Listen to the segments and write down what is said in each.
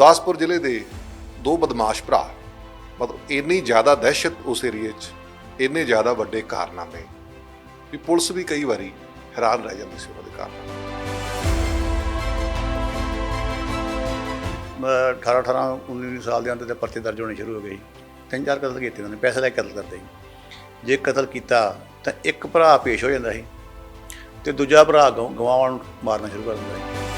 ਗੁਰਦਾਸਪੁਰ ਜ਼ਿਲ੍ਹੇ ਦੇ ਦੋ ਬਦਮਾਸ਼ ਭਰਾ। ਮਤਲਬ ਇੰਨੀ ਜ਼ਿਆਦਾ ਦਹਿਸ਼ਤ ਉਸ ਏਰੀਏ 'ਚ, ਇੰਨੇ ਜ਼ਿਆਦਾ ਵੱਡੇ ਕਾਰਨਾਮੇ। ਵੀ ਪੁਲਿਸ ਵੀ ਕਈ ਵਾਰੀ ਹੈਰਾਨ ਰਹਿ ਜਾਂਦੀ ਸੀ ਉਹਨਾਂ ਦੇ ਕਾਰਨ ਮੈਂ 18 18 19 ਸਾਲ ਦੇ ਅੰਦਰ ਤੇ ਪਰਚੇ ਦਰਜ ਹੋਣੇ ਸ਼ੁਰੂ ਹੋ ਗਏ ਤਿੰਨ ਚਾਰ ਕਤਲ ਕੀਤੇ ਉਹਨਾਂ ਨੇ, ਪੈਸੇ ਲੈ ਕੇ ਕਤਲ ਕਰਦੇ ਸੀ ਜੇ ਕਤਲ ਕੀਤਾ ਤਾਂ ਇੱਕ ਭਰਾ ਪੇਸ਼ ਹੋ ਜਾਂਦਾ ਸੀ ਤੇ ਦੂਜਾ ਭਰਾ ਗਵਾਵਾਂ ਨੂੰ ਮਾਰਨਾ ਸ਼ੁਰੂ ਕਰ ਦਿੰਦਾ ਸੀ।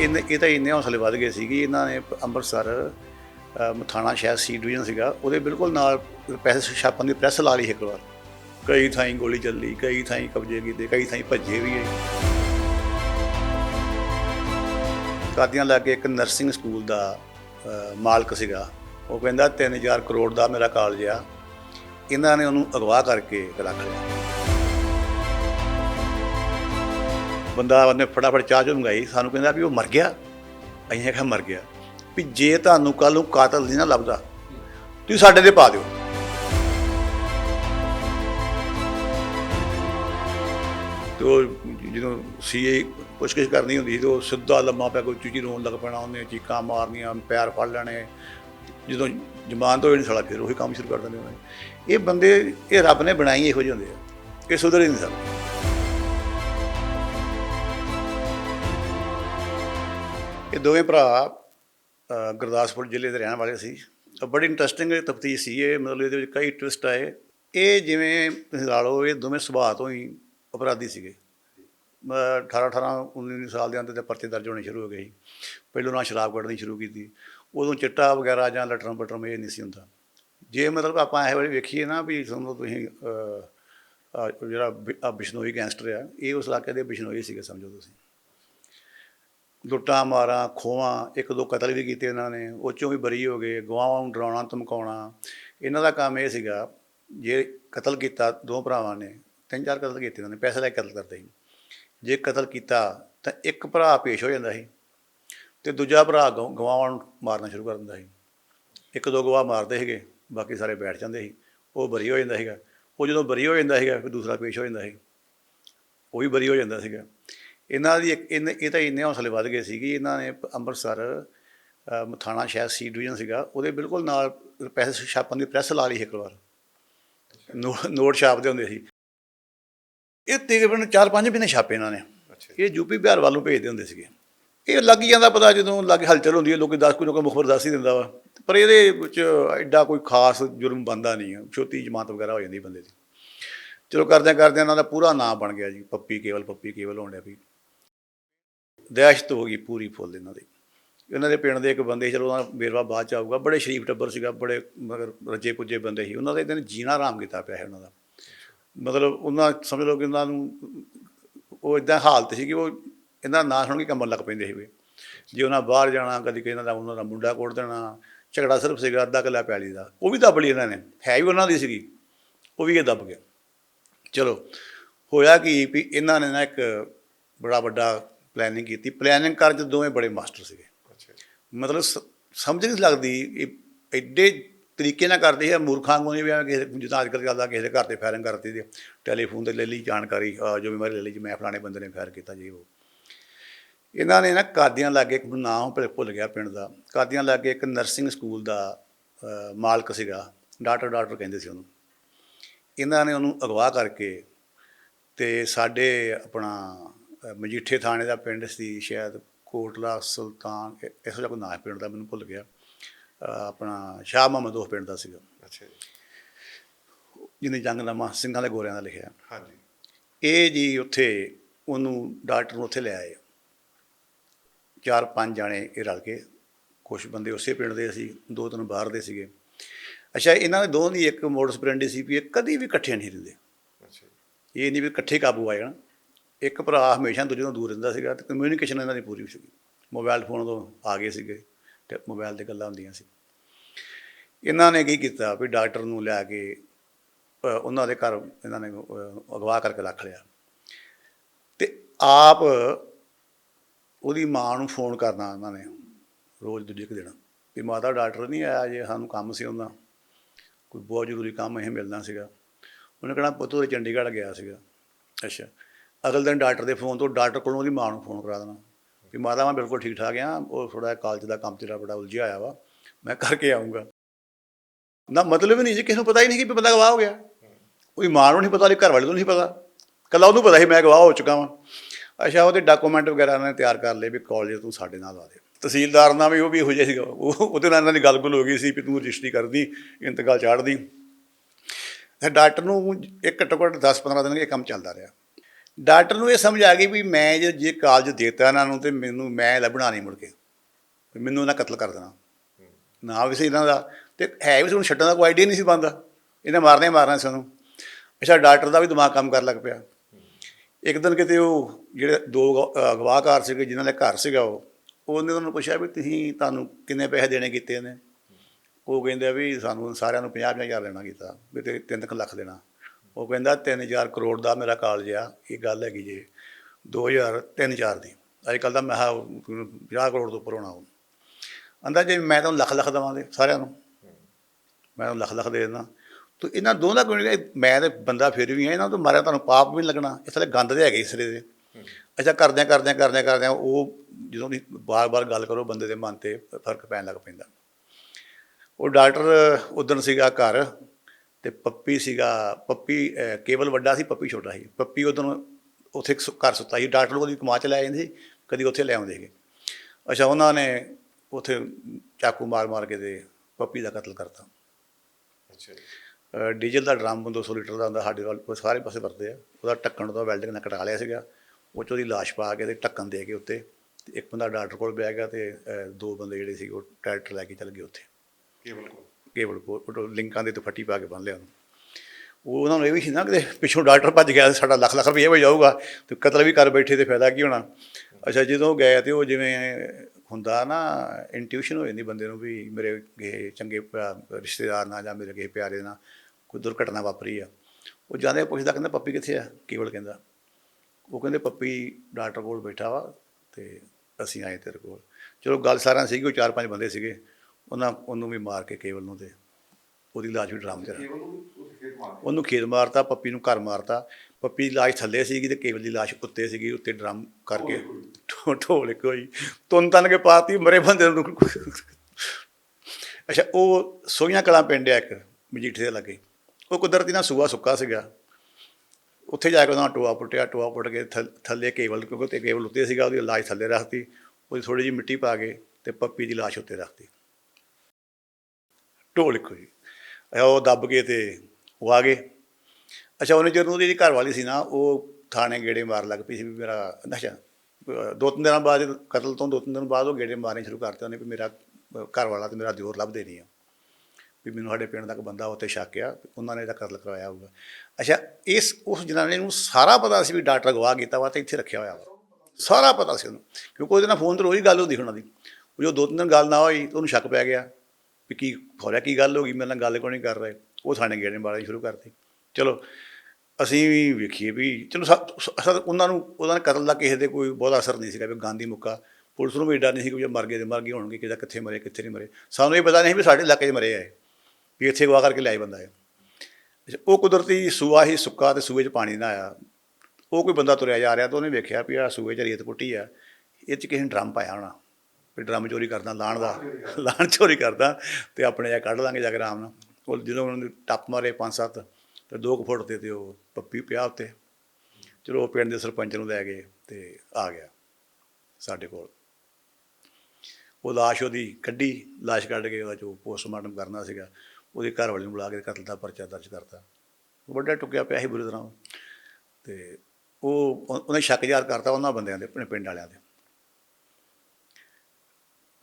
ਇਹਨੇ ਇਹ ਤਾਂ ਇੰਨੇ ਹੌਸਲੇ ਵੱਧ ਗਏ ਸੀ ਕਿ ਇਹਨਾਂ ਨੇ ਅੰਮ੍ਰਿਤਸਰ ਅ, ਮਥਾਣਾ ਸ਼ਹਿਰ ਸੀ ਡਿਵੀਜ਼ਨ ਸੀਗਾ ਉਹਦੇ ਬਿਲਕੁਲ ਨਾਲ ਪੈਸੇ ਛਾਪਣ ਦੀ ਪ੍ਰੈਸ ਲਾ ਲਈ ਇੱਕ ਵਾਰ। ਕਈ ਥਾਈਂ ਗੋਲੀ ਚੱਲੀ ਕਈ ਥਾਈਂ ਕਬਜ਼ੇ ਕੀਤੇ ਕਈ ਥਾਈਂ ਭੱਜੇ ਵੀ ਹੈ ਕਾਦੀਆਂ ਲਾਗੇ ਇੱਕ ਨਰਸਿੰਗ ਸਕੂਲ ਦਾ ਮਾਲਕ ਸੀਗਾ। ਉਹ ਕਹਿੰਦਾ 3000 ਕਰੋੜ ਦਾ ਮੇਰਾ ਕਾਲਜ ਆ। ਇਹਨਾਂ ਨੇ ਉਹਨੂੰ ਅਗਵਾ ਕਰਕੇ ਰੱਖ ਲਿਆ। ਬੰਦਾ ਉਹਨੇ ਫਟਾਫਟ ਚਾਹ ਚੋਂ ਮੰਗਾਈ, ਸਾਨੂੰ ਕਹਿੰਦਾ ਵੀ ਉਹ ਮਰ ਗਿਆ। ਅਸੀਂ ਆਖਿਆ ਮਰ ਗਿਆ। ਵੀ ਜੇ ਤੁਹਾਨੂੰ ਕੱਲ ਨੂੰ ਕਾਤਲ ਨਹੀਂ ਨਾ ਲੱਭਦਾ, ਤੁਸੀਂ ਸਾਡੇ ਦੇ ਪਾ ਦਿਓ। ਤੇ ਉਹ ਜਦੋਂ ਸੀਏ ਪੁੱਛਗਿੱਛ ਕਰਨੀ ਹੁੰਦੀ ਸੀ, ਤੇ ਉਹ ਸਿੱਧਾ ਲੰਮਾ ਪਿਆ, ਕੋਈ ਚੀਚੀ ਰੋਣ ਲੱਗ ਪੈਣਾ ਉਹਨੇ, ਚੀਕਾਂ ਮਾਰਨੀਆਂ, ਪੈਰ ਫੜ ਲੈਣੇ। ਜਦੋਂ ਜ਼ਮਾਨਤ ਹੋਈ ਨਹੀਂ ਸਾਲਾ, ਫਿਰ ਉਹੀ ਕੰਮ ਸ਼ੁਰੂ ਕਰ ਦਿੰਦੇ ਉਹਨੇ ਇਹ ਬੰਦੇ, ਇਹ ਰੱਬ ਨੇ ਬਣਾਈ ਇਹੋ ਜਿਹੇ ਹੁੰਦੇ ਆ। ਇਹ ਸੁਧਰ ਹੀ ਨਹੀਂ ਸਕਦੇ। ਇਹ ਦੋਵੇਂ ਭਰਾ ਗੁਰਦਾਸਪੁਰ ਜ਼ਿਲ੍ਹੇ ਦੇ ਰਹਿਣ ਵਾਲੇ ਸੀ। ਬੜੀ ਇੰਟਰਸਟਿੰਗ ਤਫਤੀਸ਼ ਸੀ ਇਹ, ਮਤਲਬ ਇਹਦੇ ਵਿੱਚ ਕਈ ਟਵਿਸਟ ਆਏ। ਇਹ ਜਿਵੇਂ ਤੁਸੀਂ ਲਾ ਲਓ, ਇਹ ਦੋਵੇਂ ਸੁਭਾਅ ਤੋਂ ਹੀ ਅਪਰਾਧੀ ਸੀਗੇ। 18 18 19 19 ਸਾਲ ਦੇ ਅੰਦਰ ਤੇ ਪਰਚੇ ਦਰਜ ਹੋਣੇ ਸ਼ੁਰੂ ਹੋ ਗਏ ਸੀ। ਪਹਿਲੋਂ ਨਾਲ ਸ਼ਰਾਬ ਕੱਢਣੀ ਸ਼ੁਰੂ ਕੀਤੀ। ਉਦੋਂ ਚਿੱਟਾ ਵਗੈਰਾ ਜਾਂ ਲਟਰਮ ਬਟਰਮ ਇਹ ਨਹੀਂ ਸੀ ਹੁੰਦਾ। ਜੇ ਮਤਲਬ ਆਪਾਂ ਇਹ ਵਾਲੀ ਵੇਖੀਏ ਨਾ ਵੀ ਸਮਝੋ ਤੁਸੀਂ ਜਿਹੜਾ ਬਿ- ਬਿਸ਼ਨੋਈ ਗੈਂਗਸਟਰ ਆ, ਇਹ ਉਸ ਇਲਾਕੇ ਦੇ ਬਿਸ਼ਨੋਈ ਸੀਗੇ, ਸਮਝੋ ਤੁਸੀਂ। ਲੁੱਟਾਂ, ਮਾਰਾਂ ਖੋਵਾਂ ਇੱਕ ਦੋ ਕਤਲ ਵੀ ਕੀਤੇ ਇਹਨਾਂ ਨੇ, ਉਹ 'ਚੋਂ ਵੀ ਬਰੀ ਹੋ ਗਏ, ਗਵਾਹਾਂ ਨੂੰ ਡਰਾਉਣਾ, ਧਮਕਾਉਣਾ। ਇਹਨਾਂ ਦਾ ਕੰਮ ਇਹ ਸੀਗਾ, ਜੇ ਕਤਲ ਕੀਤਾ ਦੋ ਭਰਾਵਾਂ ਨੇ, ਤਿੰਨ ਚਾਰ ਕਤਲ ਕੀਤੇ ਇਹਨਾਂ ਨੇ, ਪੈਸੇ ਲੈ ਕੇ ਕਤਲ ਕਰਦੇ ਸੀ। ਜੇ ਕਤਲ ਕੀਤਾ ਤਾਂ ਇੱਕ ਭਰਾ ਪੇਸ਼ ਹੋ ਜਾਂਦਾ ਸੀ ਤੇ ਦੂਜਾ ਭਰਾ ਗਵਾ- ਗਵਾਹਾਂ ਨੂੰ ਮਾਰਨਾ ਸ਼ੁਰੂ ਕਰ ਦਿੰਦਾ ਸੀ। ਇੱਕ ਦੋ ਗਵਾਹ ਮਾਰਦੇ ਸੀਗੇ, ਬਾਕੀ ਸਾਰੇ ਬੈਠ ਜਾਂਦੇ ਸੀ। ਉਹ ਬਰੀ ਹੋ ਜਾਂਦਾ ਸੀਗਾ। ਉਹ ਜਦੋਂ ਬਰੀ ਹੋ ਜਾਂਦਾ ਸੀਗਾ, ਫਿਰ ਦੂਸਰਾ ਪੇਸ਼ ਹੋ ਜਾਂਦਾ ਸੀ। ਉਹ ਵੀ ਬਰੀ ਹੋ ਜਾਂਦਾ ਸੀਗਾ। ਇਹਨਾਂ ਦੀ ਇੱਕ- ਇਹਨੇ- ਇਹ ਤਾਂ ਇੰਨੇ ਹੌਸਲੇ ਵੱਧ ਗਏ ਸੀ ਕਿ ਇਹਨਾਂ ਨੇ ਅੰਮ੍ਰਿਤਸਰ ਅ, ਮਥਾਣਾ ਸ਼ਹਿਰ ਸੀ ਡਿਵੀਜ਼ਨ ਸੀਗਾ ਉਹਦੇ ਬਿਲਕੁਲ ਨਾਲ ਪੈਸੇ ਛਾਪਣ ਦੀ ਪ੍ਰੈਸ ਲਾ ਲਈ ਇੱਕ ਵਾਰ। ਨੋ- ਨੋਟ ਛਾਪਦੇ ਹੁੰਦੇ ਸੀ। ਇਹ ਤਕਰੀਬਨ 4-5 ਮਹੀਨੇ ਛਾਪੇ ਇਹਨਾਂ ਨੇ। ਅੱਛਾ ਇਹ ਯੂਪੀ ਬਿਹਾਰ ਵੱਲ ਭੇਜਦੇ ਹੁੰਦੇ ਸੀਗੇ। ਇਹ ਲੱਗ ਹੀ ਜਾਂਦਾ ਪਤਾ ਜਦੋਂ ਲੱਗ ਹਲਚਲ ਹੁੰਦੀ ਹੈ ਲੋਕੀ ਦੱਸ ਕੋਈ ਲੋਕਾਂ ਮੁਖਬਰ ਦੱਸ ਹੀ ਦਿੰਦਾ ਵਾ। ਪਰ ਇਹਦੇ ਵਿੱਚ ਐਡਾ ਕੋਈ ਖਾਸ ਜੁਰਮ ਬੰਦਾ ਨਹੀਂ ਹੈ। ਛੋਟੀ ਜਮਾਤ ਵਗੈਰਾ ਹੋ ਜਾਂਦੀ ਬੰਦੇ ਦੀ। ਚਲੋ ਕਰਦਿਆਂ ਕਰਦਿਆਂ ਇਹਨਾਂ ਦਾ ਪੂਰਾ ਨਾਮ ਬਣ ਗਿਆ ਜੀ। ਪੱਪੀ ਕੇਵਲ ਪੱਪੀ ਕੇਵਲ ਹੋਣ ਡਿਆ ਵੀ। ਦਹਿਸ਼ਤ ਹੋ ਗਈ ਪੂਰੀ ਫੁੱਲ ਇਹਨਾਂ ਦੀ। ਇਹਨਾਂ ਦੇ ਪਿੰਡ ਦੇ ਇੱਕ ਬੰਦੇ ਸੀ, ਚਲੋ ਉਹਨਾਂ ਦਾ ਵੇਰਵਾ ਬਾਅਦ ਚ ਆਊਗਾ ਬੜੇ ਸ਼ਰੀਫ ਟੱਬਰ ਸੀਗਾ ਬੜੇ ਮਗਰ ਰੱਜੇ ਪੁੱਜੇ ਬੰਦੇ ਸੀ। ਉਹਨਾਂ ਦੇ ਦਿਨ ਜੀਣਾ ਆਰਾਮ ਕੀਤਾ ਪਿਆ ਹੈ ਉਹਨਾਂ ਦਾ। ਮਤਲਬ ਉਹਨਾਂ ਸਮਝ ਲਓ ਕਿ ਉਹਨਾਂ ਨੂੰ ਉਹ ਇਦਾਂ ਹਾਲਤ ਸੀ ਕਿ ਉਹ ਇਹਨਾਂ ਦਾ ਨਾਂ ਸੁਣ ਕੇ ਕੰਬਣ ਲੱਗ ਪੈਂਦੇ ਸੀਗੇ। ਜੇ ਉਹਨਾਂ ਬਾਹਰ ਜਾਣਾ ਕਦੀ ਕਿਸੇ ਇਹਨਾਂ ਦਾ ਉਹਨਾਂ ਦਾ ਮੁੰਡਾ ਕੋੜ ਦੇਣਾ ਝਗੜਾ ਸਿਰਫ ਸਿਗਾ ਅੱਧਾ ਕਿੱਲਾ ਪੈਲੀ ਦਾ। ਉਹ ਵੀ ਦੱਬ ਲਈ ਇਹਨਾਂ ਨੇ ਹੈ ਵੀ ਉਹਨਾਂ ਦੀ ਸੀਗੀ ਉਹ ਵੀ ਇਹ ਦੱਬ ਗਿਆ। ਚਲੋ ਹੋਇਆ ਕਿ ਵੀ ਇਹਨਾਂ ਨੇ ਨਾ ਇੱਕ ਬੜਾ ਵੱਡਾ ਪਲੈਨਿੰਗ ਕੀਤੀ। ਪਲੈਨਿੰਗ ਕਰਨ 'ਚ ਦੋਵੇਂ ਬੜੇ ਮਾਸਟਰ ਸੀਗੇ। ਮਤਲਬ ਸਮਝ ਨਹੀਂ ਲੱਗਦੀ ਇਹ ਐਡੇ ਤਰੀਕੇ ਨਾਲ ਕਰਦੇ ਆ ਮੂਰਖਾਂ ਨੂੰ ਨਹੀਂ ਵੀ ਕਿਸੇ ਜਿੱਦਾਂ ਅੱਜ ਕੱਲ੍ਹ ਚੱਲਦਾ ਕਿਸੇ ਦੇ ਘਰ ਤੇ ਫਾਇਰਿੰਗ ਕਰਤੀ ਦੀ ਟੈਲੀਫੋਨ ਤੇ ਲੈ ਲਈ ਜਾਣਕਾਰੀ ਜੋ ਵੀ ਮਾਰੀ ਲੈ ਲਈ ਜੀ ਮੈਂ ਫਲਾਣੇ ਬੰਦੇ ਨੇ ਫਾਇਰ ਕੀਤਾ ਜੀ ਉਹ। ਇਹਨਾਂ ਨੇ ਨਾ ਕਾਦੀਆਂ ਲਾਗੇ ਇੱਕ ਨਾਮ ਭੁੱਲ ਭੁੱਲ ਗਿਆ ਪਿੰਡ ਦਾ। ਕਾਦੀਆਂ ਲਾਗੇ ਇੱਕ ਨਰਸਿੰਗ ਸਕੂਲ ਦਾ ਮਾਲਕ ਸੀਗਾ। ਡਾਕਟਰ ਡਾਕਟਰ ਕਹਿੰਦੇ ਸੀ ਉਹਨੂੰ। ਇਹਨਾਂ ਨੇ ਉਹਨੂੰ ਅਗਵਾ ਕਰਕੇ ਤੇ ਸਾਡੇ ਆਪਣਾ ਮਜੀਠੇ ਥਾਣੇ ਦਾ ਪਿੰਡ ਸੀ ਸ਼ਾਇਦ ਕੋਟਲਾ ਸੁਲਤਾਨ ਇਹੋ ਜਿਹਾ ਕੋਈ ਨਾਂ ਹੈ ਪਿੰਡ ਦਾ ਮੈਨੂੰ ਭੁੱਲ ਗਿਆ। ਆਪਣਾ ਸ਼ਾਹ ਮੁਹੰਮਦ ਉਹ ਪਿੰਡ ਦਾ ਸੀਗਾ। ਅੱਛਾ ਜੀ। ਜਿਹਨੇ ਜੰਗਨਾਮਾ ਸਿੰਘਾਂ ਦੇ ਗੋਰਿਆਂ ਦਾ ਲਿਖਿਆ। ਹਾਂਜੀ। ਇਹ ਜੀ ਉੱਥੇ ਉਹਨੂੰ ਡਾਕਟਰ ਨੂੰ ਉੱਥੇ ਲੈ ਆਏ। ਚਾਰ ਪੰਜ ਜਾਣੇ ਇਹ ਰਲ ਕੇ ਕੁਝ ਬੰਦੇ ਉਸੇ ਪਿੰਡ ਦੇ ਸੀ ਦੋ ਤਿੰਨ ਬਾਹਰ ਦੇ ਸੀਗੇ। ਅੱਛਾ ਇਹਨਾਂ ਦੇ ਦੋਵਾਂ ਦੀ ਇੱਕ ਮੋਡਸ ਪ੍ਰੈਂਡੀ ਸੀ ਵੀ ਇਹ ਕਦੀ ਵੀ ਇਕੱਠੇ ਨਹੀਂ ਰਹਿੰਦੇ। ਅੱਛਾ ਇਹ ਨਹੀਂ ਵੀ ਇਕੱਠੇ ਕਾਬੂ ਆ ਜਾਣ। ਇੱਕ ਭਰਾ ਹਮੇਸ਼ਾ ਦੂਜੇ ਤੋਂ ਦੂਰ ਰਹਿੰਦਾ ਸੀਗਾ ਤੇ ਕਮਿਊਨੀਕੇਸ਼ਨ ਇਹਨਾਂ ਦੀ ਪੂਰੀ ਸੀਗੀ ਮੋਬਾਈਲ ਫੋਨ ਤੋਂ ਆ ਗਏ ਸੀਗੇ ਤੇ ਮੋਬਾਈਲ ਤੇ ਗੱਲਾਂ ਹੁੰਦੀਆਂ ਸੀ। ਇਹਨਾਂ ਨੇ ਕੀ ਕੀਤਾ ਵੀ ਡਾਕਟਰ ਨੂੰ ਲਿਆ ਕੇ ਉਹਨਾਂ ਦੇ ਘਰ ਇਹਨਾਂ ਨੇ ਅਗਵਾ ਕਰਕੇ ਰੱਖ ਲਿਆ। ਤੇ ਆਪ ਉਹਦੀ ਮਾਂ ਨੂੰ ਫੋਨ ਕਰਨਾ ਉਹਨਾਂ ਨੇ ਰੋਜ਼ ਦੂਜੇ ਕੁ ਦਿਨ ਵੀ ਮਾਤਾ ਡਾਕਟਰ ਨਹੀਂ ਆਇਆ ਜੇ ਸਾਨੂੰ ਕੰਮ ਸੀ ਉਹਨਾਂ। ਕੋਈ ਬਹੁਤ ਜ਼ਰੂਰੀ ਕੰਮ ਇਹ ਮਿਲਣਾ ਸੀਗਾ। ਉਹਨੇ ਕਹਿਣਾ ਪੁੱਤ ਉਹ ਚੰਡੀਗੜ੍ਹ ਗਿਆ ਸੀਗਾ। ਅੱਛਾ। ਅਗਲੇ ਦਿਨ ਡਾਕਟਰ ਦੇ ਫੋਨ ਤੋਂ ਡਾਕਟਰ ਕੋਲੋਂ ਉਹਦੀ ਮਾਂ ਨੂੰ ਫੋਨ ਕਰਾ ਦੇਣਾ। ਵੀ ਮਾਤਾ, ਮੈਂ ਬਿਲਕੁਲ ਠੀਕ ਠਾਕ ਆ, ਉਹ ਥੋੜਾ ਕਾਲਜ ਦਾ ਕੰਮ ਤੇਰਾ ਬੜਾ ਉਲਝਿਆ ਹੋਇਆ ਵਾ, ਮੈਂ ਕਰਕੇ ਆਉਂਗਾ ਨਾ ਮਤਲਬ ਹੀ ਨਹੀਂ ਜੀ, ਕਿਸੇ ਨੂੰ ਪਤਾ ਹੀ ਨਹੀਂ ਕਿ ਵੀ ਬੰਦਾ ਗਵਾਹ ਹੋ ਗਿਆ। ਉਹਦੀ ਮਾਂ ਨੂੰ ਨਹੀਂ ਪਤਾ, ਉਹਦੇ ਘਰ ਵਾਲੇ ਨੂੰ ਨਹੀਂ ਪਤਾ। ਕੱਲਾ ਉਹਨੂੰ ਪਤਾ ਸੀ ਮੈਂ ਗਵਾਹ ਹੋ ਚੁੱਕਾ ਵਾਂ। ਅੱਛਾ, ਉਹਦੇ ਡਾਕੂਮੈਂਟ ਵਗੈਰਾ ਨੇ ਤਿਆਰ ਕਰ ਲਏ ਵੀ ਕਾਲਜ ਤੂੰ ਸਾਡੇ ਨਾਲ ਆ ਦੇ। ਤਹਿਸੀਲਦਾਰ ਨਾਲ ਵੀ ਉਹ ਵੀ ਇਹੋ ਜਿਹਾ ਸੀਗਾ। ਉਹ, ਉਹਦੇ ਨਾਲ ਇਹਨਾਂ ਦੀ ਗੱਲ ਗੁੱਲ ਹੋ ਗਈ ਸੀ ਵੀ ਤੂੰ ਰਜਿਸਟਰੀ ਕਰਦੀ, ਇੰਤਕਾਲ ਚਾੜਦੀ ਤੇ ਡਾਕਟਰ ਨੂੰ ਇੱਕ ਘੱਟੋ ਘੱਟ 10-15 ਦਿਨ ਇਹ ਕੰਮ ਚੱਲਦਾ ਰਿਹਾ। ਡਾਕਟਰ ਨੂੰ ਇਹ ਸਮਝ ਆ ਗਈ ਵੀ ਮੈਂ ਜੇ ਜੇ ਕਾਲਜ ਦੇਤਾ ਇਹਨਾਂ ਨੂੰ ਤੇ ਮੈਨੂੰ ਮੈਂ ਲੱਭਣਾ ਨਹੀਂ ਮੁੜ ਕੇ। ਮੈਨੂੰ ਇਹਨਾਂ ਕਤਲ ਕਰ ਦੇਣਾ। ਨਾ ਵੀ ਸੀ ਇਹਨਾਂ ਦਾ। ਤੇ ਹੈ ਵੀ ਸਾਨੂੰ ਛੱਡਣ ਦਾ ਕੋਈ ਆਈਡੀਆ ਨਹੀਂ ਸੀ ਬੰਦਾ ਇਹਨੇ ਮਾਰਨੇ ਹੀ ਮਾਰਨਾ ਸਾਨੂੰ। ਅੱਛਾ, ਡਾਕਟਰ ਦਾ ਵੀ ਦਿਮਾਗ ਕੰਮ ਕਰਨ ਲੱਗ ਪਿਆ। ਇੱਕ ਦਿਨ ਕਿਤੇ ਉਹ ਜਿਹੜੇ ਦੋ ਗ- ਗਵਾਹਕਾਰ ਸੀਗੇ, ਜਿਨ੍ਹਾਂ ਦੇ ਘਰ ਸੀਗਾ ਉਹ, ਉਹਨੇ ਉਹਨਾਂ ਨੂੰ ਪੁੱਛਿਆ ਵੀ ਤੁਸੀਂ ਤੁਹਾਨੂੰ ਕਿੰਨੇ ਪੈਸੇ ਦੇਣੇ ਕੀਤੇ ਨੇ ਉਹ ਕਹਿੰਦੇ ਵੀ ਸਾਨੂੰ ਸਾਰਿਆਂ ਨੂੰ 50 ਹਜ਼ਾਰ ਦੇਣਾ ਕੀਤਾ। ਵੀ ਤੇ 3 ਲੱਖ ਦੇਣਾ। ਉਹ ਕਹਿੰਦਾ 3000 ਕਰੋੜ ਦਾ ਮੇਰਾ ਕਾਲਜ ਆ, ਇਹ ਗੱਲ ਹੈਗੀ ਜੇ 2000 3 4 ਦੀ। ਅੱਜ ਕੱਲ ਦਾ ਮੈਂ ਕਿਹਾ 50 ਕਰੋੜ ਤੋਂ ਉੱਪਰ ਹੋਣਾ ਉਹ। ਆਂਦਾ ਜੇ ਮੈਂ ਤੁਹਾਨੂੰ ਲੱਖ ਲੱਖ ਦੇਵਾਂਗੇ ਸਾਰਿਆਂ ਨੂੰ। ਮੈਂ ਤੁਹਾਨੂੰ ਲੱਖ ਲੱਖ ਦੇ ਦਿੰਦਾ। ਤੋ ਇਹਨਾਂ ਦੋਨਾਂ ਕੋਲ ਮੈਂ ਤੇ ਬੰਦਾ ਫਿਰ ਵੀ ਆ ਇਹਨਾਂ ਤੋਂ ਮਾਰਿਆ ਤੁਹਾਨੂੰ ਪਾਪ ਵੀ ਨਹੀਂ ਲੱਗਣਾ। ਇਸ ਥਲੇ ਗੰਦ ਦੇ ਹੈਗੇ ਇਸ ਦੇ। ਅੱਛਾ, ਕਰਦਿਆਂ ਕਰਦਿਆਂ ਕਰਦਿਆਂ ਕਰਦਿਆਂ ਉਹ ਜਦੋਂ ਦੀ ਬਾਰ-ਬਾਰ ਗੱਲ ਕਰੋ ਬੰਦੇ ਦੇ ਮਨ ਤੇ ਫ਼ਰਕ ਪੈਣ ਲੱਗ ਪੈਂਦਾ। ਉਹ ਡਾਕਟਰ ਉਦਣ ਸੀਗਾ ਘਰ। ਤੇ ਪੱਪੀ ਸੀਗਾ ਪੱਪੀ ਕੇਵਲ ਵੱਡਾ ਸੀ ਪੱਪੀ ਛੋਟਾ ਸੀ। ਪੱਪੀ ਉਦੋਂ ਉੱਥੇ ਘਰ ਸੁੱਤਾ ਸੀ। ਡਾਕਟਰ ਉਹਦੀ ਕਮਾ ਚ ਲੈ ਜਾਂਦੇ ਸੀ ਕਦੀ ਉੱਥੇ ਲੈ ਆਉਂਦੇ ਸੀਗੇ। ਅੱਛਾ ਉਹਨਾਂ ਨੇ ਉੱਥੇ ਚਾਕੂ ਮਾਰ ਮਾਰ ਕੇ ਤੇ ਪੱਪੀ ਦਾ ਕਤਲ ਕਰਤਾ। ਅੱਛਾ ਡੀਜ਼ਲ ਦਾ ਡਰਮ 200 ਲੀਟਰ ਦਾ ਹੁੰਦਾ ਸਾਡੇ ਵੱਲ ਉਹ ਸਾਰੇ ਪਾਸੇ ਵਰਤੇ ਆ। ਉਹਦਾ ਢੱਕਣ ਉਹਦਾ ਵੈਲਡਿੰਗ ਨਾਲ ਕਟਾ ਲਿਆ ਸੀਗਾ। ਉਹ 'ਚ ਉਹਦੀ ਲਾਸ਼ ਪਾ ਕੇ ਤੇ ਢੱਕਣ ਦੇ ਕੇ ਉੱਤੇ ਤੇ ਇੱਕ ਬੰਦਾ ਡਾਕਟਰ ਕੋਲ ਬਹਿ ਗਿਆ ਤੇ ਦੋ ਬੰਦੇ ਜਿਹੜੇ ਸੀ ਉਹ ਟਰੈਕਟਰ ਲੈ ਕੇ ਚੱਲ ਗਏ ਉੱਥੇ। ਕੇਵਲ ਕੋਲ। ਕੇਬਲ ਕੋਲ ਉਹ ਲਿੰਕਾਂ ਦੇ ਤੇ ਫੱਟੀ ਪਾ ਕੇ ਬੰਨ ਲਿਆ ਉਹਨੂੰ। ਉਹ ਉਹਨਾਂ ਨੂੰ ਇਹ ਵੀ ਸੀ ਨਾ ਕਿ ਪਿੱਛੋਂ ਡਾਕਟਰ ਭੱਜ ਗਿਆ ਤੇ ਸਾਡਾ ਲੱਖ ਲੱਖ ਰੁਪਏ ਹੋ ਜਾਊਗਾ ਤੇ ਕਤਲ ਵੀ ਕਰ ਬੈਠੇ ਤੇ ਫਾਇਦਾ ਕੀ ਹੋਣਾ। ਅੱਛਾ, ਜਦੋਂ ਗਏ ਤੇ ਉਹ ਜਿਵੇਂ ਹੁੰਦਾ ਨਾ ਇੰਟਿਊਸ਼ਨ ਹੋ ਜਾਂਦੀ ਬੰਦੇ ਨੂੰ ਵੀ ਮੇਰੇ ਕਿਸੇ ਚੰਗੇ ਪ- ਰਿਸ਼ਤੇਦਾਰ ਨਾਲ ਜਾਂ ਮੇਰੇ ਕਿਸੇ ਪਿਆਰੇ ਨਾਲ ਕੋਈ ਦੁਰਘਟਨਾ ਵਾਪਰੀ ਆ। ਉਹ ਜਾਂਦੇ ਪੁੱਛਦਾ ਕਹਿੰਦਾ, ਪੱਪੀ ਕਿੱਥੇ ਆ? ਕੇਵਲ ਕਹਿੰਦਾ, ਉਹ ਕਹਿੰਦੇ, ਪੱਪੀ ਡਾਕਟਰ ਕੋਲ ਬੈਠਾ ਵਾ ਤੇ ਅਸੀਂ ਆਏ ਤੇਰੇ ਕੋਲ। ਚਲੋ ਗੱਲ ਸਾਰਿਆਂ ਸੀਗੀ, ਉਹ ਚਾਰ ਪੰਜ ਬੰਦੇ ਸੀਗੇ। ਉਹਨਾਂ ਉਹਨੂੰ ਵੀ ਮਾਰ ਕੇ ਕੇਵਲ ਨੂੰ ਤੇ ਉਹਦੀ ਲਾਸ਼ ਵੀ ਡਰਮ 'ਚ ਰੱਖ। ਮਾਰ ਉਹਨੂੰ ਖੇਤ ਮਾਰਤਾ। ਪੱਪੀ ਨੂੰ ਘਰ ਮਾਰਤਾ। ਪੱਪੀ ਦੀ ਲਾਸ਼ ਥੱਲੇ ਸੀਗੀ ਤੇ ਕੇਵਲ ਦੀ ਲਾਸ਼ ਉੱਤੇ ਸੀਗੀ ਉੱਤੇ ਡਰਮ ਕਰਕੇ ਢੋਲ ਕੋਈ ਤੁੰਨ ਤਨ ਕੇ ਪਾਤੀ ਮਰੇ ਬੰਦੇ ਨੂੰ। ਅੱਛਾ ਉਹ ਸੋਈਆਂ ਕਲਾਂ ਪਿੰਡ ਆ ਇੱਕ ਮਜੀਠੇ ਦੇ ਲਾਗੇ। ਉਹ ਕੁਦਰਤੀ ਨਾਲ ਸੂਆ ਸੁੱਕਾ ਸੀਗਾ। ਉੱਥੇ ਜਾ ਕੇ ਉਹਨਾਂ ਟੋਆ ਪੁੱਟਿਆ ਟੋਆ ਪੁੱਟ ਕੇ ਥੱਲ- ਥੱਲੇ ਕੇਵਲ ਕਿਉਂਕਿ ਤੇ ਕੇਵਲ ਉੱਤੇ ਸੀਗਾ ਉਹਦੀ ਲਾਸ਼ ਥੱਲੇ ਰੱਖਤੀ। ਉਹਦੀ ਥੋੜੀ ਜਿਹੀ ਮਿੱਟੀ ਪਾ ਕੇ ਤੇ ਪੱਪੀ ਦੀ ਲਾਸ਼ ਉੱਤੇ ਰੱਖਤੀ। ਢੋਲ ਹੋਈ। ਅੱਛਾ ਉਹ ਦੱਬ ਕੇ ਤੇ ਉਹ ਆ ਗਏ। ਅੱਛਾ, ਉਹਨੇ ਜਦੋਂ ਉਹਦੀ ਜਿਹੜੀ ਘਰ ਵਾਲੀ ਸੀ ਨਾ, ਉਹ ਥਾਣੇ ਗੇੜੇ ਮਾਰ ਲੱਗ ਪਈ ਸੀ ਵੀ ਮੇਰਾ ਅੱਛਾ ਦੋ ਤਿੰਨ ਦਿਨਾਂ ਬਾਅਦ ਕਤਲ ਤੋਂ ਦੋ ਤਿੰਨ ਦਿਨ ਬਾਅਦ ਉਹ ਗੇੜੇ ਮਾਰਨੇ ਸ਼ੁਰੂ ਕਰਤੇ ਉਹਨੇ ਵੀ ਮੇਰਾ ਘਰ ਵਾਲਾ ਤੇ ਮੇਰਾ ਦਿਓਰ ਲੱਭਦੇ ਨਹੀਂ ਆ। ਵੀ ਮੈਨੂੰ ਸਾਡੇ ਪਿੰਡ ਤੱਕ ਬੰਦਾ ਉੱਤੇ ਸ਼ੱਕ ਆ ਉਹਨਾਂ ਨੇ ਇਹਦਾ ਕਤਲ ਕਰਵਾਇਆ ਹੋਊਗਾ। ਅੱਛਾ, ਇਸ, ਉਸ ਜਨਾਨੀ ਨੂੰ ਸਾਰਾ ਪਤਾ ਸੀ ਵੀ ਡਾਕਟਰ ਗਵਾਹ ਕੀਤਾ ਵਾ ਤੇ ਇੱਥੇ ਰੱਖਿਆ ਹੋਇਆ ਵਾ। ਸਾਰਾ ਪਤਾ ਸੀ ਉਹਨੂੰ, ਕਿਉਂਕਿ ਉਹਦੇ ਨਾਲ ਫੋਨ ਤੇ ਰੋਜ਼ ਗੱਲ ਹੁੰਦੀ ਉਹਨਾਂ ਦੀ। ਉਹ ਜੋ ਦੋ ਤਿੰਨ ਦਿਨ ਗੱਲ ਨਾ ਹੋਈ, ਉਹਨੂੰ ਸ਼ੱਕ ਪੈ ਗਿਆ। ਵੀ ਕੀ ਹੋ ਰਿਹਾ ਕੀ ਗੱਲ ਹੋ ਗਈ? ਮੇਰੇ ਨਾਲ ਗੱਲ ਕਿਉਂ ਨਹੀਂ ਕਰ ਰਹੇ? ਉਹ ਥਾਣੇ ਗੇੜੇ ਮਾਰਨੇ ਸ਼ੁਰੂ ਕਰਤੇ। ਚਲੋ ਅਸੀਂ ਵੀ ਵੇਖੀਏ ਵੀ ਚਲੋ ਸਾ- ਅਸਾਂ ਉਹਨਾਂ ਨੂੰ ਉਹਨਾਂ ਨੇ ਕਤਲ ਦਾ ਕਿਸੇ ਤੇ ਕੋਈ ਬਹੁਤਾ ਅਸਰ ਨਹੀਂ ਸੀਗਾ ਵੀ ਗਾਂਧੀ ਮੁੱਕਾ। ਪੁਲਿਸ ਨੂੰ ਵੀ ਡਰ ਨਹੀਂ ਸੀ ਕਿ ਜੇ ਮਰ ਗਏ ਤੇ ਮਰ ਗਏ ਹੋਣਗੇ ਕਿਹਦਾ ਕਿੱਥੇ ਮਰੇ ਕਿੱਥੇ ਨਹੀਂ ਮਰੇ। ਸਾਨੂੰ ਇਹ ਪਤਾ ਨਹੀਂ ਵੀ ਸਾਡੇ ਇਲਾਕੇ 'ਚ ਮਰੇ ਆਏ ਵੀ ਇੱਥੇ ਗਵਾ ਕਰਕੇ ਲਿਆਏ ਬੰਦਾ ਹੈ ਅੱਛਾ, ਉਹ ਕੁਦਰਤੀ ਸੂਆ ਹੀ ਸੁੱਕਾ ਤੇ ਸੂਏ 'ਚ ਪਾਣੀ ਨਾ ਆਇਆ। ਉਹ ਕੋਈ ਬੰਦਾ ਤੁਰਿਆ ਜਾ ਰਿਹਾ ਤਾਂ ਉਹਨੇ ਵੇਖਿਆ ਵੀ ਆ ਸੂਏ 'ਚ ਰੇਤ ਪੁੱਟੀ ਆ ਇਹ 'ਚ ਕਿਸੇ ਨੇ ਡਰਮ ਪਾਇਆ ਹੋਣਾ। ਵੀ ਡਰਮ ਚੋਰੀ ਕਰਦਾ, ਲਾਣ ਦਾ, ਲਾਣ ਚੋਰੀ ਕਰਦਾ ਤੇ ਆਪਣੇ ਆ ਕੱਢ ਲਾਂਗੇ ਜਾ ਕੇ ਆਰਾਮ ਨਾਲ। ਉਹ ਜਦੋਂ ਉਹਨਾਂ ਨੇ ਟੱਪ ਮਾਰੇ ਪੰਜ ਸੱਤ, ਤੇ ਦੋ ਕੁ ਫੁੱਟ ਤੇ ਤੇ ਉਹ ਪੱਪੀ ਪਿਆ ਉੱਤੇ। ਚਲੋ ਉਹ ਪਿੰਡ ਦੇ ਸਰਪੰਚ ਨੂੰ ਲੈ ਗਏ ਤੇ ਆ ਗਿਆ ਸਾਡੇ ਕੋਲ। ਉਹ ਲਾਸ਼ ਉਹਦੀ ਕੱਢੀ, ਲਾਸ਼ ਕੱਢ ਕੇ ਉਹਦਾ ਜੋ ਪੋਸਟਮਾਰਟਮ ਕਰਨਾ ਸੀਗਾ, ਉਹਦੇ ਘਰ ਵਾਲੇ ਨੂੰ ਬੁਲਾ ਕੇ ਕਤਲ ਦਾ ਪਰਚਾ ਦਰਜ ਕਰਤਾ। ਉਹ ਵੱਡਾ ਟੁੱਕਿਆ ਪਿਆ ਸੀ ਬੁਰੀ ਤਰ੍ਹਾਂ। ਤੇ ਉਹ- ਉਹਨੇ ਸ਼ੱਕ ਜ਼ਾਹਰ ਕਰਤਾ ਉਹਨਾਂ ਬੰਦਿਆਂ ਦੇ, ਆਪਣੇ ਪਿੰਡ ਵਾਲਿਆਂ ਦੇ।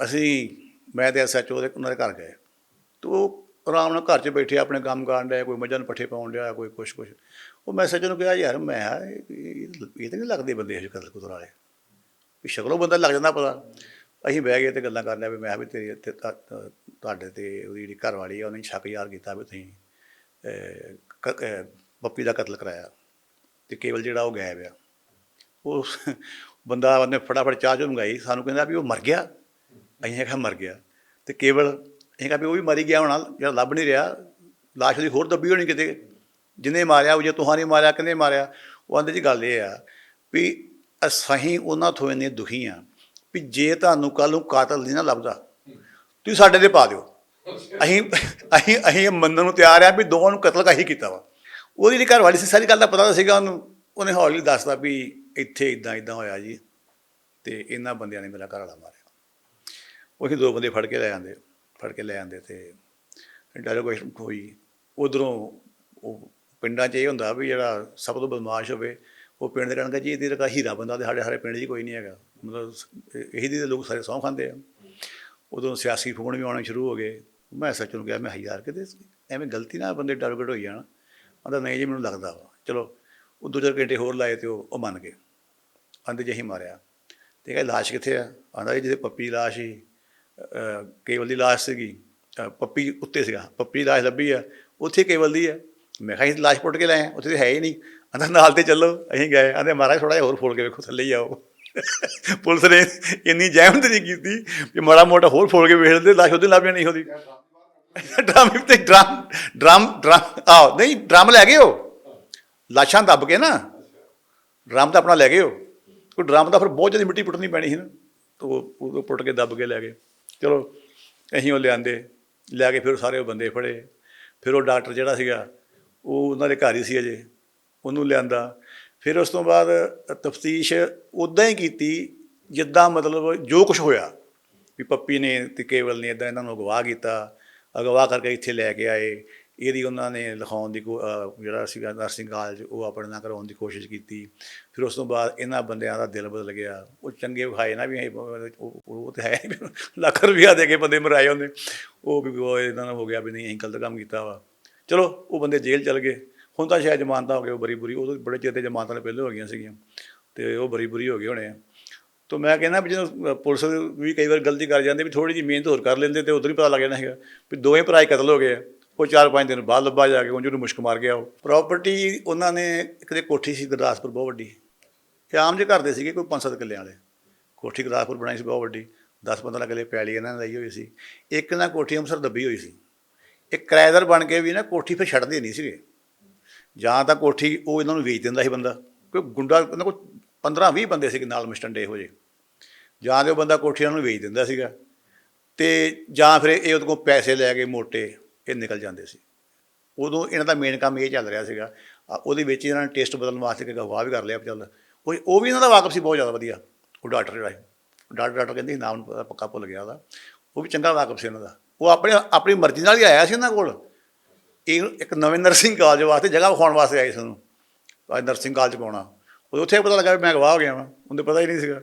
ਅਸੀਂ ਮੈਂ ਤੇ ਐਸਐਚਓ ਦੇ ਉਹਨਾਂ ਦੇ ਘਰ ਗਏ। ਤੇ ਉਹ ਆਰਾਮ ਨਾਲ ਘਰ 'ਚ ਬੈਠੇ ਆਪਣੇ ਕੰਮ ਕਰਨ ਡਿਆ ਕੋਈ ਮੱਝਾਂ ਨੂੰ ਪੱਠੇ ਪਾਉਣ ਡਿਆ ਕੋਈ ਕੁਛ ਕੁਛ। ਉਹ ਮੈਂ ਐਸਐਚਓ ਨੂੰ ਕਿਹਾ ਯਾਰ ਮੈਂ ਇਹ ਤਾਂ ਨਹੀਂ ਲੱਗਦੇ ਬੰਦੇ ਇਹ ਕਤਲ ਕੁਤਲ ਵਾਲੇ। ਵੀ ਸ਼ਕਲੋਂ ਬੰਦਾ ਲੱਗ ਜਾਂਦਾ ਪਤਾ। ਅਸੀਂ ਬਹਿ ਗਏ ਤੇ ਗੱਲਾਂ ਕਰਨ ਲਿਆ ਵੀ ਮੈਂ ਕਿਹਾ ਵੀ ਤੇਰੀ ਇੱਥੇ ਤੁਹਾਡੇ ਤੇ ਉਹਦੀ ਜਿਹੜੀ ਘਰ ਵਾਲੀ ਆ ਉਹਨੇ ਸ਼ੱਕ ਯਾਰ ਕੀਤਾ ਵੀ ਤੁਸੀਂ ਅਹ, ਕ- ਅਹ, ਦਾ ਕਤਲ ਕਰਾਇਆ। ਤੇ ਕੇਵਲ ਜਿਹੜਾ ਉਹ ਗਾਇਬ ਆ। ਉਹ ਬੰਦਾ ਉਹਨੇ ਫਟਾਫਟ ਚਾਹ ਚੋ ਮੰਗਾਈ। ਸਾਨੂੰ ਕਹਿੰਦਾ ਵੀ ਉਹ ਮਰ ਗਿਆ। ਅਸੀਂ ਆਖਿਆ ਮਰ ਗਿਆ। ਤੇ ਕੇਵਲ ਅਸੀਂ ਕਿਹਾ ਵੀ ਉਹ ਵੀ ਮਰੀ ਗਿਆ ਹੋਣਾ, ਜਿਹੜਾ ਲੱਭ ਨਹੀਂ ਰਿਹਾ, ਲਾਸ਼ ਦੀ ਹੋਰ ਦੱਬੀ ਹੋਣੀ ਕਿਤੇ। ਜਿਹਨੇ ਮਾਰਿਆ, ਉਹ ਜੇ ਤੁਹਾਨੇ ਮਾਰਿਆ ਕਿਹਨੇ ਮਾਰਿਆ? ਉਹ ਆਂਦੇ ਜੀ ਗੱਲ ਇਹ ਆ ਵੀ ਅਸੀਂ ਉਹਨਾਂ ਤੋਂ ਇੰਨੇ ਦੁਖੀ ਆ ਵੀ ਜੇ ਤੁਹਾਨੂੰ ਕੱਲ ਨੂੰ ਕਾਤਲ ਨਹੀਂ ਨਾ ਲੱਭਦਾ, ਤੁਸੀਂ ਸਾਡੇ ਤੇ ਪਾ ਦਿਓ। ਅਸੀਂ ਅਸੀਂ ਅਸੀਂ ਮੰਨਣ ਨੂੰ ਤਿਆਰ ਆ ਵੀ ਦੋਵਾਂ ਨੂੰ ਕਤਲ ਕਾਹੀ ਕੀਤਾ ਵਾ। ਉਹਦੀ ਜਿਹੜੀ ਘਰ ਵਾਲੀ ਸੀ, ਸਾਰੀ ਗੱਲ ਦਾ ਪਤਾ ਤਾਂ ਸੀਗਾ ਉਹਨੂੰ। ਉਹਨੇ ਹੌਲੀ ਦੱਸਦਾ ਵੀ ਇੱਥੇ ਇਦਾਂ ਇਦਾਂ ਹੋਇਆ ਜੀ ਤੇ ਇਹਨਾਂ ਬੰਦਿਆਂ ਨੇ ਮੇਰਾ ਘਰ ਵਾਲਾ ਮਾਰਿਆ। ਉਹੀ ਦੋ ਬੰਦੇ ਫੜ ਕੇ ਲੈ ਆਂਦੇ, ਫੜ ਕੇ ਲੈ ਆਂਦੇ ਤੇ ਡੈਲੀਗੇਸ਼ਨ ਹੋਈ। ਉਧਰੋਂ ਉਹ ਪਿੰਡਾਂ 'ਚ ਇਹ ਹੁੰਦਾ ਵੀ ਜਿਹੜਾ ਸਭ ਤੋਂ ਬਦਮਾਸ਼ ਹੋਵੇ, ਉਹ ਪਿੰਡ ਦੇ ਰਹਿਣਗੇ ਜੀ ਇਹਦੀ ਰਕਾ ਹੀਰਾ ਬੰਦਾ ਤੇ ਸਾਡੇ ਸਾਰੇ ਪਿੰਡ 'ਚ ਕੋਈ ਨਹੀਂ ਹੈਗਾ। ਮਤਲਬ ਇਹੀ ਦੀ ਤਾਂ ਲੋਕ ਸਾਰੇ ਸਹੁੰ ਖਾਂਦੇ ਆ। ਉਦੋਂ ਸਿਆਸੀ ਫੋਨ ਵੀ ਆਉਣੇ ਸ਼ੁਰੂ ਹੋ ਗਏ। ਮੈਂ ਸੱਚ ਨੂੰ ਕਿਹਾ, ਮੈਂ ਹਜ਼ਾਰ ਕਿਤੇ ਐਵੇਂ ਗਲਤੀ ਨਾਲ ਬੰਦੇ ਟਾਰਗੇਟ ਹੋਈ ਜਾਣ। ਆਂਦਾ ਨਹੀਂ ਜੀ, ਮੈਨੂੰ ਲੱਗਦਾ ਵਾ। ਚਲੋ ਉਹ ਦੋ ਚਾਰ ਘੰਟੇ ਹੋਰ ਲਾਏ ਤੇ ਉਹ ਮੰਨ ਗਏ। ਆਂਦੇ ਜਿਹੀ ਮਾਰਿਆ। ਤੇ ਕਹਿੰਦਾ ਲਾਸ਼ ਕਿੱਥੇ ਆ? ਆਂਦਾ ਜੀ, ਜਿਹਦੇ ਪੱਪੀ ਦੀ ਲਾਸ਼ ਸੀ। ਕੇਵਲ ਦੀ ਲਾਸ਼ ਸੀਗੀ ਪੱਪੀ ਉੱਤੇ ਸੀਗਾ, ਪੱਪੀ ਦੀ ਲਾਸ਼ ਲੱਭੀ ਆ, ਉੱਥੇ ਕੇਵਲ ਦੀ ਆ। ਮੈਂ ਕਿਹਾ ਅਸੀਂ ਲਾਸ਼ ਪੁੱਟ ਕੇ ਲੈ ਉੱਥੇ ਤੇ ਹੈ ਹੀ ਨਹੀਂ। ਆਂਦਾ ਨਾਲ ਤੇ ਚੱਲੋ, ਅਸੀਂ ਗਏ ਆਂਦੇ ਮਹਾਰਾਜ ਥੋੜਾ ਜਿਹਾ ਹੋਰ ਫੋਲ ਕੇ ਵੇਖੋ, ਥੱਲੇ ਹੀ ਆਓ। ਪੁਲਿਸ ਨੇ ਇੰਨੀ ਜਹਿਮਤ ਨਹੀਂ ਕੀਤੀ ਵੀ ਮਾੜਾ ਮੋਟਾ ਹੋਰ ਫੋਲ ਕੇ ਵੇਖ ਲੈਂਦੇ, ਲਾਸ਼ ਉਹਦੇ ਲੱਭ ਨਹੀਂ ਉਹਦੀ। ਡਰਮ ਤੇ ਡਰਮ ਡਰਮ ਡਰਮ, ਆਹ, ਨਹੀਂ, ਡਰਮ ਲੈ ਗਏ ਉਹ। ਲਾਸ਼ਾਂ ਦੱਬ ਕੇ ਨਾ, ਡਰਮ ਤਾਂ ਆਪਣਾ ਲੈ ਗਏ ਉਹ। ਕੋਈ ਡਰਮ ਦਾ ਫਿਰ ਬਹੁਤ ਜ਼ਿਆਦਾ ਮਿੱਟੀ ਪੁੱਟਣੀ ਪੈਣੀ ਸੀ ਨਾ, ਤੇ ਉਹ ਪੁੱਟ ਕੇ ਦੱਬ ਕੇ ਲੈ ਗਏ। ਚਲੋ ਅਸੀਂ ਉਹ ਲਿਆਂਦੇ, ਲੈ ਕੇ ਫਿਰ ਸਾਰੇ ਉਹ ਬੰਦੇ ਫੜੇ। ਫਿਰ ਉਹ ਡਾਕਟਰ ਜਿਹੜਾ ਸੀਗਾ, ਉਹ ਉਹਨਾਂ ਦੇ ਘਰ ਹੀ ਸੀ ਅਜੇ, ਉਹਨੂੰ ਲਿਆਂਦਾ। ਫਿਰ ਉਸ ਤੋਂ ਬਾਅਦ ਤਫਤੀਸ਼ ਉਦਾਂ ਹੀ ਕੀਤੀ ਜਿੱਦਾਂ ਮਤਲਬ ਜੋ ਕੁਝ ਹੋਇਆ, ਵੀ ਪੱਪੀ ਨੇ ਤੇ ਕੇਵਲ ਨੇ ਇਦਾਂ ਇਹਨਾਂ ਨੂੰ ਅਗਵਾ ਕੀਤਾ, ਅਗਵਾ ਕਰਕੇ ਇੱਥੇ ਲੈ ਕੇ ਆਏ। ਇਹਦੀ ਉਹਨਾਂ ਨੇ ਲਿਖਾਉਣ ਦੀ ਕੋ- ਜਿਹੜਾ ਸੀਗਾ ਨਰਸਿੰਗ ਕਾਲਜ, ਉਹ ਆਪਣੇ ਨਾਲ ਕਰਾਉਣ ਦੀ ਕੋਸ਼ਿਸ਼ ਕੀਤੀ। ਫਿਰ ਉਸ ਤੋਂ ਬਾਅਦ ਇਹਨਾਂ ਬੰਦਿਆਂ ਦਾ ਦਿਲ ਬਦਲ ਗਿਆ। ਉਹ ਚੰਗੇ ਵਿਖਾਏ ਨਾ ਵੀ ਅਸੀਂ, ਉਹ ਉਹ ਤੇ ਹੈ ਲੱਖ ਰੁਪਇਆ ਦੇ ਕੇ ਬੰਦੇ ਮਰਾਏ ਉਹਨੇ। ਉਹ ਵੀ ਇਹਨਾਂ ਨਾਲ ਹੋ ਗਿਆ ਵੀ ਨਹੀਂ, ਅਸੀਂ ਗਲਤ ਕੰਮ ਕੀਤਾ ਵਾ। ਚਲੋ, ਉਹ ਬੰਦੇ ਜੇਲ੍ਹ ਚਲ ਗਏ। ਹੁਣ ਤਾਂ ਸ਼ਾਇਦ ਜ਼ਮਾਨਤਾਂ ਹੋ ਗਏ, ਉਹ ਬਰੀ ਬੁਰੀ, ਉਹ ਬੜੇ ਚਿਰ ਤੇ ਜ਼ਮਾਨਤਾਂ ਤਾਂ ਪਹਿਲੇ ਹੋ ਗਈਆਂ ਸੀਗੀਆਂ। ਤੇ ਉਹ ਬਰੀ ਬੁਰੀ ਹੋ ਗਏ ਹੋਣੇ ਆ। ਤੋ ਮੈਂ ਕਹਿੰਦਾ ਵੀ ਜਦੋਂ ਪੁਲਿਸ ਵੀ ਕਈ ਵਾਰ ਗਲਤੀ ਕਰ ਜਾਂਦੇ, ਵੀ ਥੋੜੀ ਜਿਹੀ ਮਿਹਨਤ ਹੋਰ ਕਰ ਲੈਂਦੇ ਤੇ ਉਦੋਂ ਹੀ ਪਤਾ ਲੱਗ ਜਾਣਾ ਹੈਗਾ। ਵੀ ਦੋਵੇਂ ਭਰਾ ਹੀ ਕਤਲ ਹੋ ਗਏ ਆ। ਉਹ ਚਾਰ ਪੰਜ ਦਿਨ ਬਾਅਦ ਲੱਭਾ ਜਾ ਕੇ ਉਹ ਜਿਹਨੂੰ ਮੁਸ਼ਕ ਮਾਰ ਗਿਆ ਉਹ। ਪ੍ਰਾਪਰਟੀ ਉਹਨਾਂ ਨੇ ਕਿਤੇ ਕੋਠੀ ਸੀ ਗੁਰਦਾਸਪੁਰ, ਬਹੁਤ ਵੱਡੀ। ਇਹ ਆਮ ਜਿਹੇ ਘਰ ਦੇ ਸੀਗੇ ਕੋਈ ਪੰਜ ਸੱਤ ਕਿੱਲਿਆਂ ਵਾਲੇ। ਕੋਠੀ ਗੁਰਦਾਸਪੁਰ ਬਣਾਈ ਸੀ, ਬਹੁਤ ਵੱਡੀ। 10 15 ਕਿੱਲੇ ਪੈਲੀ ਇਹਨਾਂ ਨੇ ਲਈ ਹੋਈ ਸੀ। ਇੱਕ ਨਾ ਕੋਠੀ ਅੰਮ੍ਰਿਤਸਰ ਦੱਬੀ ਹੋਈ ਸੀ। ਇੱਕ ਕਿਰਾਏਦਾਰ ਬਣ ਕੇ ਵੀ ਨਾ ਕੋਠੀ ਫਿਰ ਛੱਡਦੇ ਨਹੀਂ ਸੀਗੇ। ਜਾਂ ਤਾਂ ਕੋਠੀ ਉਹ ਇਹਨਾਂ ਨੂੰ ਵੇਚ ਦਿੰਦਾ ਸੀ ਬੰਦਾ। ਕੋਈ ਗੁੰਡਾ, ਇਹਨਾਂ ਕੋਲ 15 20 ਬੰਦੇ ਸੀਗੇ ਨਾਲ ਮਿਸਟੰਡੇ ਹੋ ਜਿਹੇ। ਜਾਂ ਤੇ ਉਹ ਬੰਦਾ ਕੋਠੀ ਉਹਨਾਂ ਨੂੰ ਵੇਚ ਦਿੰਦਾ ਸੀਗਾ। ਤੇ ਜਾਂ ਫਿਰ ਇਹ ਉਹਦੇ ਕੋਲ ਪੈਸੇ ਲੈ ਕੇ ਮੋਟੇ ਇਹ ਨਿਕਲ ਜਾਂਦੇ ਸੀ। ਉਦੋਂ ਇਹਨਾਂ ਦਾ ਮੇਨ ਕੰਮ ਇਹ ਚੱਲ ਰਿਹਾ ਸੀਗਾ ਉਹਦੇ ਵਿੱਚ ਇਹਨਾਂ ਨੇ ਟੈਸਟ ਬਦਲਣ ਵਾਸਤੇ ਕਿ ਗਵਾਹ ਵੀ ਕਰ ਲਿਆ ਚੱਲ। ਉਹ ਉਹ ਵੀ ਇਹਨਾਂ ਦਾ ਵਾਕਫ ਸੀ ਬਹੁਤ ਜ਼ਿਆਦਾ ਵਧੀਆ ਉਹ ਡਾਕਟਰ ਜਿਹੜਾ ਸੀ। ਡਾਕਟਰ ਡਾਕਟਰ ਕਹਿੰਦੇ ਨਾਮ ਪੱਕਾ ਭੁੱਲ ਗਿਆ ਉਹਦਾ। ਉਹ ਵੀ ਚੰਗਾ ਵਾਕਫ ਸੀ ਇਹਨਾਂ ਦਾ। ਉਹ ਆਪਣੇ ਆਪਣੀ ਮਰਜ਼ੀ ਨਾਲ ਹੀ ਆਇਆ ਸੀ ਇਹਨਾਂ ਕੋਲ। ਇਹ ਇੱਕ ਨਵੇਂ ਨਰਸਿੰਗ ਕਾਲਜ ਵਾਸਤੇ ਜਗ੍ਹਾ ਵਿਖਾਉਣ ਵਾਸਤੇ ਆਏ ਸੀ ਉਹਨੂੰ। ਅੱਜ ਨਰਸਿੰਗ ਕਾਲਜ ਪਾਉਣਾ। ਉਹ ਉੱਥੇ ਪਤਾ ਲੱਗਾ ਵੀ ਮੈਂ ਗਵਾਹ ਹੋ ਗਿਆ ਵਾਂ ਉਹਨੂੰ ਪਤਾ ਹੀ ਨਹੀਂ ਸੀਗਾ।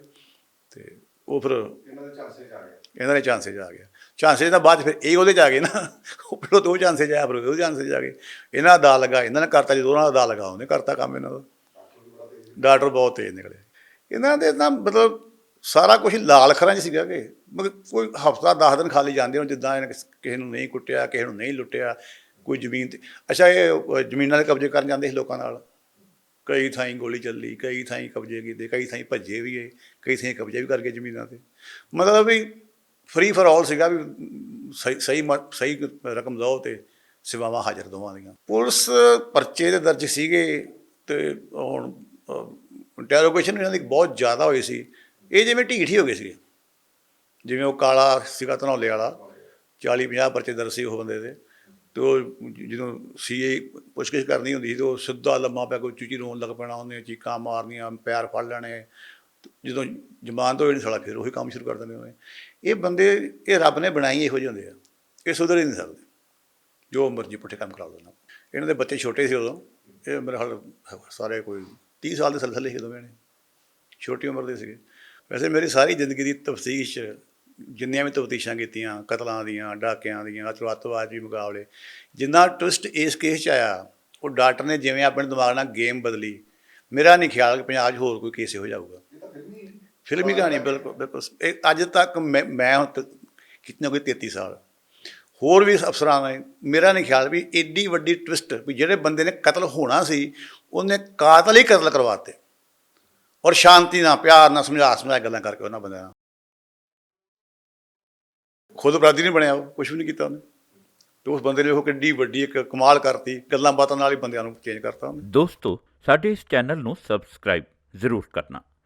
ਤੇ ਉਹ ਫਿਰ ਇਹਨਾਂ ਦੇ ਝਾਂਸੇ ਚ ਆ ਗਿਆ ਇਹਨਾਂ ਦੇ ਚਾਂਸੇ ਆ ਗਿਆ ਚਾਂਸੇ ਤਾਂ ਬਾਅਦ 'ਚ ਫਿਰ ਇਹ ਉਹਦੇ 'ਚ ਆ ਗਏ ਨਾ। ਉਹ ਫਿਰ ਉਹ ਦੋ ਚਾਂਸੇ 'ਚ ਫਿਰ ਉਹ ਚਾਂਸੇ ਜਾ ਗਏ। ਇਹਨਾਂ ਦਾ ਦਾ ਲਗਾ, ਇਹਨਾਂ ਨੇ ਕਰਤਾ ਜਦੋਂ ਉਹਨਾਂ ਦਾ ਦਾ ਲਗਾ ਉਹਨੇ, ਕਰਤਾ ਕੰਮ ਇਹਨਾਂ ਦਾ। ਡਾਕਟਰ ਬਹੁਤ ਤੇਜ਼ ਨਿਕਲੇ। ਇਹਨਾਂ ਦੇ ਤਾਂ ਮਤਲਬ ਸਾਰਾ ਕੁਝ ਲਾਲ ਖਰਾਂ 'ਚ ਸੀਗਾ ਕਿ। ਮਤਲਬ ਕੋਈ ਹਫਤਾ 10 ਦਿਨ ਖਾਲੀ ਜਾਂਦੇ ਹੁਣ, ਜਿੱਦਾਂ ਇਹਨੇ ਕਿਸ- ਕਿਸੇ ਨੂੰ ਨਹੀਂ ਕੁੱਟਿਆ, ਕਿਸੇ ਨੂੰ ਨਹੀਂ ਲੁੱਟਿਆ, ਕੋਈ ਜ਼ਮੀਨ ਤੇ ਅੱਛਾ, ਇਹ ਜ਼ਮੀਨਾਂ ਦੇ ਕਬਜ਼ੇ ਕਰਨ ਜਾਂਦੇ ਸੀ ਲੋਕਾਂ ਨਾਲ। ਕਈ ਥਾਈਂ ਗੋਲੀ ਚੱਲੀ, ਕਈ ਥਾਈਂ ਕਬਜ਼ੇ ਕੀਤੇ, ਕਈ ਥਾਈਂ ਭੱਜੇ ਵੀ ਗਏ, ਕਈ ਥਾਈਂ ਕਬਜ਼ੇ ਵੀ ਕਰਕੇ ਜ਼ਮੀਨਾਂ ਤੇ। ਮਤਲਬ ਵੀ ਫ੍ਰੀ ਫॉर ਆਲ ਸੀਗਾ ਵੀ ਸਹੀ ਸਹੀ ਮ- ਸਹੀ ਰਕਮ ਦਿਓ ਤੇ ਸੇਵਾਵਾਂ ਹਾਜ਼ਰ ਦੋਵਾਂ ਦੀਆਂ। ਪੁਲਿਸ ਪਰਚੇ ਦੇ ਦਰਜ ਸੀਗੇ ਤੇ ਹੁਣ ਇੰਟਰੋਗੇਸ਼ਨ ਇਹਨਾਂ ਦੀ ਬਹੁਤ ਜ਼ਿਆਦਾ ਹੋਈ ਸੀ। ਇਹ ਜਿਵੇਂ ਢੀਠ ਹੀ ਹੋ ਗਏ ਸੀਗੇ। ਜਿਵੇਂ ਉਹ ਕਾਲਾ ਸੀਗਾ ਧਨੌਲੇ ਵਾਲਾ 40 50 ਪਰਚੇ ਦਰਜ ਸੀ ਉਹ ਬੰਦੇ ਦੇ। ਤੇ ਉਹ ਜ- ਜਦੋਂ ਸੀਏ ਪੁੱਛਗਿੱਛ ਕਰਨੀ ਹੁੰਦੀ ਸੀ ਤੇ ਉਹ ਸਿੱਧਾ ਲੰਮਾ ਪਿਆ, ਕੋਈ ਚੂਚੀ ਰੋਣ ਲੱਗ ਪੈਣਾ ਉਹਨੇ, ਚੀਕਾਂ ਮਾਰਨੀਆਂ, ਪੈਰ ਫੜ ਲੈਣੇ ਜਦੋਂ ਜ਼ਮਾਨਤ ਹੋਈ ਨਹੀਂ ਸਾਲਾ ਫਿਰ ਉਹੀ ਕੰਮ ਸ਼ੁਰੂ ਕਰ ਦਿੰਦੇ ਉਹਨੇ ਇਹ ਬੰਦੇ, ਇਹ ਰੱਬ ਨੇ ਬਣਾਈ ਇਹੋ ਜਿਹੇ ਹੁੰਦੇ ਆ। ਇਹ ਸੁਧਰ ਹੀ ਨਹੀਂ ਸਕਦੇ। ਜੋ ਮਰਜ਼ੀ ਪੁੱਠੇ ਕੰਮ ਕਰਾ ਦੇਣਾ ਇਹਨਾਂ ਦੇ ਬੱਚੇ ਛੋਟੇ ਸੀ ਉਦੋਂ। ਇਹ ਮੇਰੇ ਹਾਲ ਸਾਰੇ ਕੋਈ 30 ਸਾਲ ਦੇ ਥੱਲੇ ਸੀ ਦੋਵੇਂ ਨੇ ਛੋਟੀ ਉਮਰ ਦੇ ਸੀਗੇ। ਵੈਸੇ ਮੇਰੀ ਸਾਰੀ ਜ਼ਿੰਦਗੀ ਦੀ ਤਫਤੀਸ਼, ਜਿੰਨੀਆਂ ਵੀ ਤਫਤੀਸ਼ਾਂ ਕੀਤੀਆਂ, ਕਤਲਾਂ ਦੀਆਂ, ਡਾਕਿਆਂ ਦੀਆਂ ਅਤਵਾਤਵਾਦੀ ਮੁਕਾਬਲੇ, ਜਿੰਨਾ ਟਵਿਸਟ ਇਸ ਕੇਸ 'ਚ ਆਇਆ, ਉਹ ਡਾਕਟਰ ਨੇ ਜਿਵੇਂ ਆਪਣੇ ਦਿਮਾਗ ਨਾਲ ਗੇਮ ਬਦਲੀ, ਮੇਰਾ ਨਹੀਂ ਖਿਆਲ ਕਿ ਪੰਜਾਬ 'ਚ ਹੋਰ ਕੋਈ ਕੇਸ ਇਹੋ ਜਿਹਾ ਹੋਊਗਾ। ਫਿਲਮੀ ਫਿਲਮੀ ਕਹਾਣੀ ਬਿਲਕੁਲ ਬਿਲਕੁਲ। ਇਹ ਅੱਜ ਤੱਕ ਮੈਂ ਮੈਂ ਕਿਤਨਾ ਕੋਈ 33 ਸਾਲ। ਹੋਰ ਵੀ ਅਫਸਰਾਂ ਨੇ ਮੇਰਾ ਨਹੀਂ ਖਿਆਲ ਵੀ ਏਡੀ ਵੱਡੀ ਟਵਿਸਟ ਵੀ ਜਿਹੜੇ ਬੰਦੇ ਨੇ ਕਤਲ ਹੋਣਾ ਸੀ ਉਹਨੇ ਕਾਤਲ ਹੀ ਕਤਲ ਕਰਵਾਤੇ ਔਰ ਸ਼ਾਂਤੀ ਨਾਲ ਪਿਆਰ ਨਾਲ ਸਮਝਾ ਸਮਝਾ ਗੱਲਾਂ ਕਰਕੇ ਉਹਨਾਂ ਬੰਦਿਆਂ ਨਾਲ। ਖੁਦ ਅਪਰਾਧੀ ਨਹੀਂ ਬਣਿਆ ਉਹ ਕੁਝ ਵੀ ਨਹੀਂ ਕੀਤਾ ਉਹਨੇ। ਤੇ ਉਸ ਬੰਦੇ ਨੇ ਉਹ ਕਿੱਡੀ ਵੱਡੀ ਇੱਕ ਕਮਾਲ ਕਰਤੀ ਗੱਲਾਂ ਬਾਤਾਂ ਨਾਲ ਹੀ ਬੰਦਿਆਂ ਨੂੰ ਚੇਂਜ ਕਰਤਾ ਉਹਨੇ। ਦੋਸਤੋ ਸਾਡੇ ਇਸ ਚੈਨਲ ਨੂੰ ਸਬਸਕ੍ਰਾਈਬ ਜ਼ਰੂਰ ਕਰਨਾ।